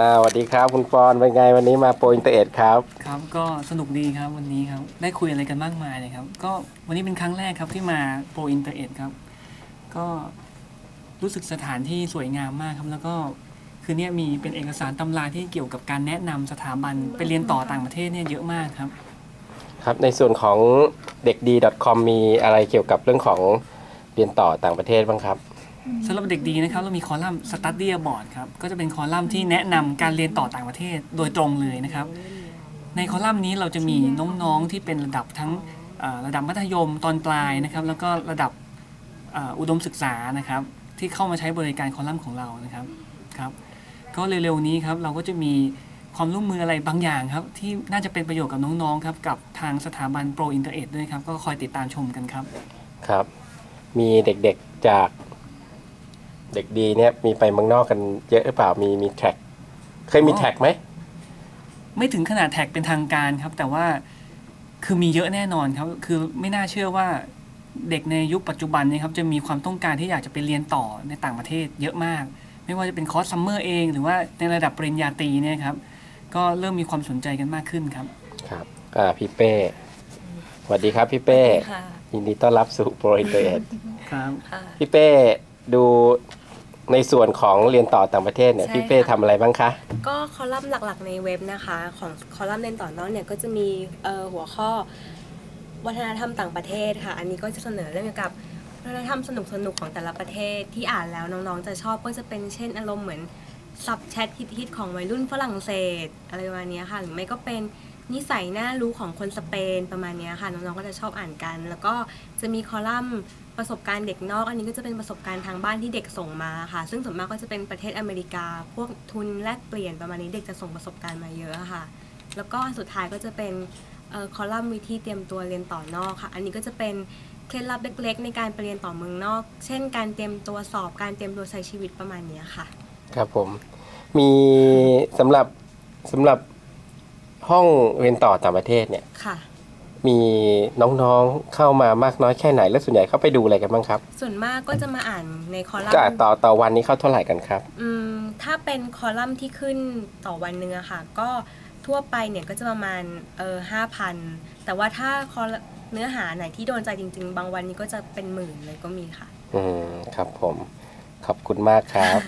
อ่าสวัสดีครับคุณปอนเป็นไงวันนี้มาโปรอินเตอร์เอ็ดครับครับ ก็สนุกดีครับวันนี้ครับได้คุยอะไรกันมากมายเลยครับ ก็วันนี้เป็นครั้งแรกครับที่มาโปรอินเตอร์เอ็ดครับ ก็รู้สึกสถานที่สวยงามมากครับ แล้วก็คือเนี่ยมีเป็นเอกสารตำราที่เกี่ยวกับการแนะนำสถาบันไปเรียนต่อต่างประเทศเนี่ยเยอะมากครับ ครับในส่วนของเด็กดี .com มีอะไรเกี่ยวกับเรื่องของเรียนต่อต่างประเทศบ้างครับ สำหรับเด็กดีนะครับเรามีคอลัมน์ Study Abroad ครับก็จะเป็นคอลัมน์ที่แนะนำการเรียนต่อต่างประเทศโดยตรงเลยนะครับในคอลัมน์นี้เราจะมีน้องๆที่เป็นระดับทั้งเอ่อระดับมัธยมตอนปลายนะครับแล้วก็ระดับเอ่ออุดมศึกษานะครับที่เข้ามาใช้บริการคอลัมน์ของเรานะครับครับก็เร็วๆนี้ครับเราก็จะมีความร่วมมืออะไรบางอย่างครับที่น่าจะเป็นประโยชน์กับน้องๆครับกับทางสถาบันโปรอินเตอร์เอ็ดด้วยครับก็คอยติดตามชมกันครับครับ มีเด็กๆจาก เด็กดีเนี่ยมีไปเมืองนอกกันเยอะหรือเปล่ามีมีแท็กเคยมีอ๋อแท็กไหมไม่ถึงขนาดแท็กเป็นทางการครับ แต่ว่าคือมีเยอะแน่นอนครับ คือไม่น่าเชื่อว่าเด็กในยุคปัจจุบันเนี้ครับจะมีความต้องการที่อยากจะไปเรียนต่อในต่างประเทศเยอะมาก ไม่ว่าจะเป็นคอร์สซัมเมอร์เอง หรือว่าในระดับปริญญาตรีเนี่ยครับ ก็เริ่มมีความสนใจกันมากขึ้นครับ ครับอ่าพี่เป้สวัสดีครับพี่เป้ค่ะยินดีต้อนรับสู่โปรอินเตอร์เอ็ดครับค่ะพี่เป้ดู ในส่วนของเรียนต่อต่างประเทศเนี่ยใช่พี่เป้ค่ะ ทำอะไรบ้างคะ ก็คอลัมน์หลักๆในเว็บนะคะ ของคอลัมน์เรียนต่อนอกเนี่ยก็จะมีเอ่อหัวข้อวัฒนธรรมต่างประเทศค่ะ อันนี้ก็จะเสนอเรื่องเกี่ยวกับวัฒนธรรมสนุกๆของแต่ละประเทศที่อ่านแล้วน้องๆจะชอบก็จะเป็นเช่นอารมณ์เหมือนซับแชทฮิตๆของวัยรุ่นฝรั่งเศสอะไรประมาณเนี้ยค่ะ หรือไม่ก็เป็น นิสัยน่ารู้ของคนสเปนประมาณนี้ค่ะ น้องๆก็จะชอบอ่านกัน แล้วก็จะมีคอลัมน์ประสบการณ์เด็กนอก อันนี้ก็จะเป็นประสบการณ์ทางบ้านที่เด็กส่งมาค่ะ ซึ่งส่วนมากก็จะเป็นประเทศอเมริกา พวกทุนแลกเปลี่ยนประมาณนี้เด็กจะส่งประสบการณ์มาเยอะค่ะ แล้วก็สุดท้ายก็จะเป็นคอลัมน์วิธีเตรียมตัวเรียนต่อนอกค่ะ อันนี้ก็จะเป็นเคล็ดลับเล็ก ๆ ในการไปเรียนต่อเมืองนอก เช่น การเตรียมตัวสอบ การเตรียมตัวใช้ชีวิตประมาณนี้ค่ะ ครับผม มีสำหรับสำหรับ ห้องเรียนต่อต่างประเทศเนี่ยค่ะ มีน้องๆเข้ามามากน้อยแค่ไหนและส่วนใหญ่เข้าไปดูอะไรกันบ้างครับ ส่วนมากก็จะมาอ่านในคอลัมก็น์ต่อต่อวันนี้เข้าเท่าไหร่กันครับ อืมถ้าเป็นคอลัมน์ที่ขึ้นต่อวันหนึ่งอะค่ะ ก็ทั่วไปเนี่ยก็จะประมาณเออห้าพันแต่ว่าถ้าคอลเนื้อหาไหนที่โดนใจจริง ๆ บางวันนี้ก็จะเป็นหมื่นเลยก็มีค่ะ อืมครับผมขอบคุณมากครับ